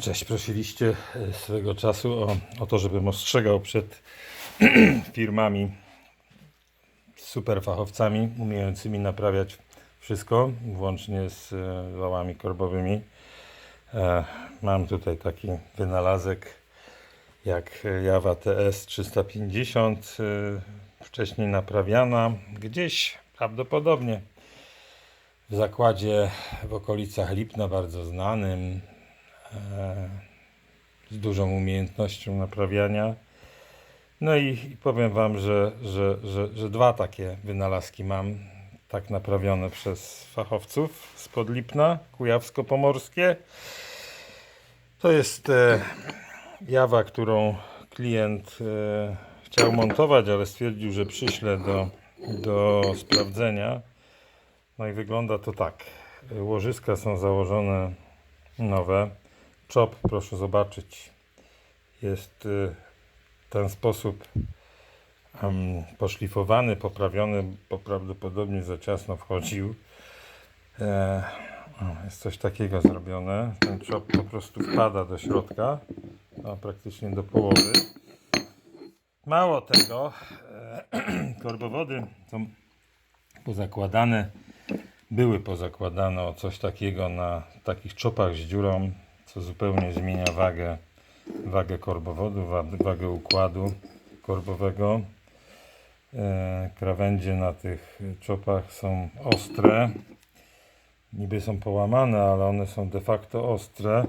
Cześć, prosiliście e, swego czasu o, o to, żebym ostrzegał przed firmami, super fachowcami umiejącymi naprawiać wszystko, włącznie z e, wałami korbowymi. E, Mam tutaj taki wynalazek jak Java TS 350, e, wcześniej naprawiana gdzieś prawdopodobnie w zakładzie w okolicach Lipna, bardzo znanym, z dużą umiejętnością naprawiania. No i, i powiem Wam, że, że, że, że dwa takie wynalazki mam, tak naprawione przez fachowców z Podlipna, kujawsko-pomorskie. To jest e, jawa, którą klient e, chciał montować, ale stwierdził, że przyśle do, do sprawdzenia. No i wygląda to tak. Łożyska są założone nowe. Czop, proszę zobaczyć, jest y, w ten sposób em, poszlifowany, poprawiony, bo prawdopodobnie za ciasno wchodził. E, jest coś takiego zrobione. Ten czop po prostu wpada do środka, praktycznie do połowy. Mało tego, e, korbowody są pozakładane, były pozakładane o coś takiego na takich czopach z dziurą, co zupełnie zmienia wagę, wagę korbowodu, wa- wagę układu korbowego. E, krawędzie na tych czopach są ostre. Niby są połamane, ale one są de facto ostre.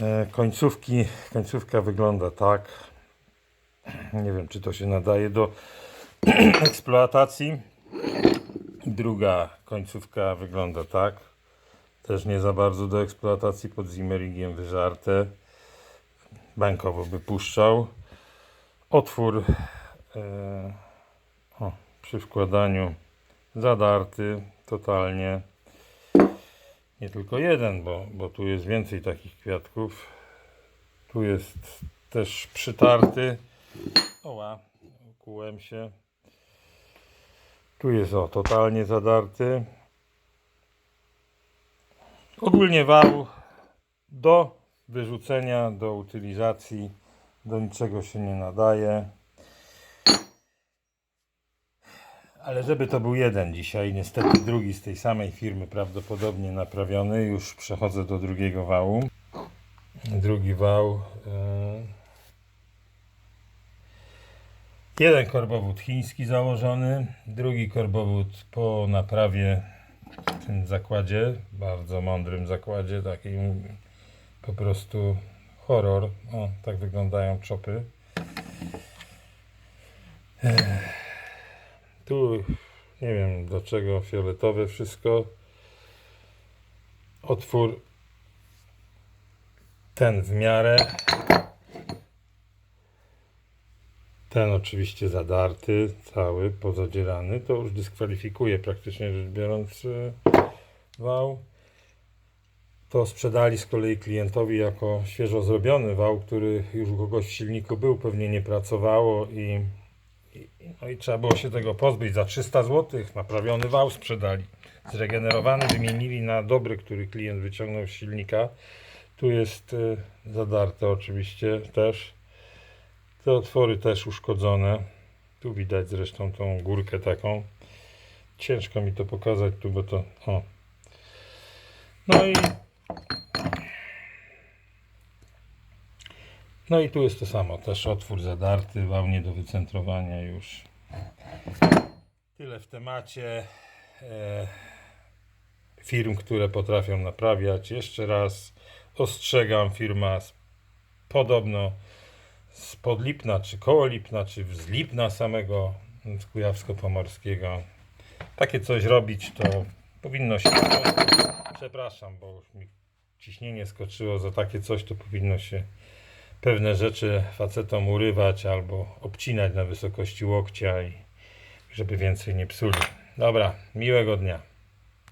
E, końcówki, końcówka wygląda tak. Nie wiem, czy to się nadaje do eksploatacji. Druga końcówka wygląda tak. Też nie za bardzo do eksploatacji pod Zimmerigiem wyżarte. Bankowo by puszczał. Otwór e, o, przy wkładaniu zadarty totalnie. Nie tylko jeden, bo, bo tu jest więcej takich kwiatków. Tu jest też przytarty. Oła, kułem się. Tu jest o, totalnie zadarty. Ogólnie wał do wyrzucenia, do utylizacji, do niczego się nie nadaje. Ale żeby to był jeden dzisiaj, niestety drugi z tej samej firmy prawdopodobnie naprawiony. Już przechodzę do drugiego wału. Drugi wał. e, Jeden korbowód chiński założony, drugi korbowód po naprawie tym zakładzie, bardzo mądrym zakładzie, takim po prostu horror. O, tak wyglądają czopy. Tu nie wiem dlaczego fioletowe wszystko. Otwór ten w miarę. Ten oczywiście zadarty, cały, pozadzierany, to już dyskwalifikuje praktycznie rzecz biorąc wał. To sprzedali z kolei klientowi jako świeżo zrobiony wał, który już u kogoś w silniku był, pewnie nie pracowało i, i, no i trzeba było się tego pozbyć. Za 300 zł naprawiony wał sprzedali. Zregenerowany wymienili na dobry, który klient wyciągnął z silnika. Tu jest e, zadarte oczywiście też. Te otwory też uszkodzone. Tu widać zresztą tą górkę taką. Ciężko mi to pokazać tu, bo to. O. No i. No i tu jest to samo. Też otwór zadarty, wał nie do wycentrowania już. Tyle w temacie e, firm, które potrafią naprawiać. Jeszcze raz ostrzegam, firma z, podobno z Podlipna, czy koło Lipna, czy z Lipna samego, z Kujawsko-Pomorskiego. Takie coś robić, to powinno się... Przepraszam, bo już mi ciśnienie skoczyło. Za takie coś to powinno się pewne rzeczy facetom urywać albo obcinać na wysokości łokcia i żeby więcej nie psuli. Dobra, miłego dnia.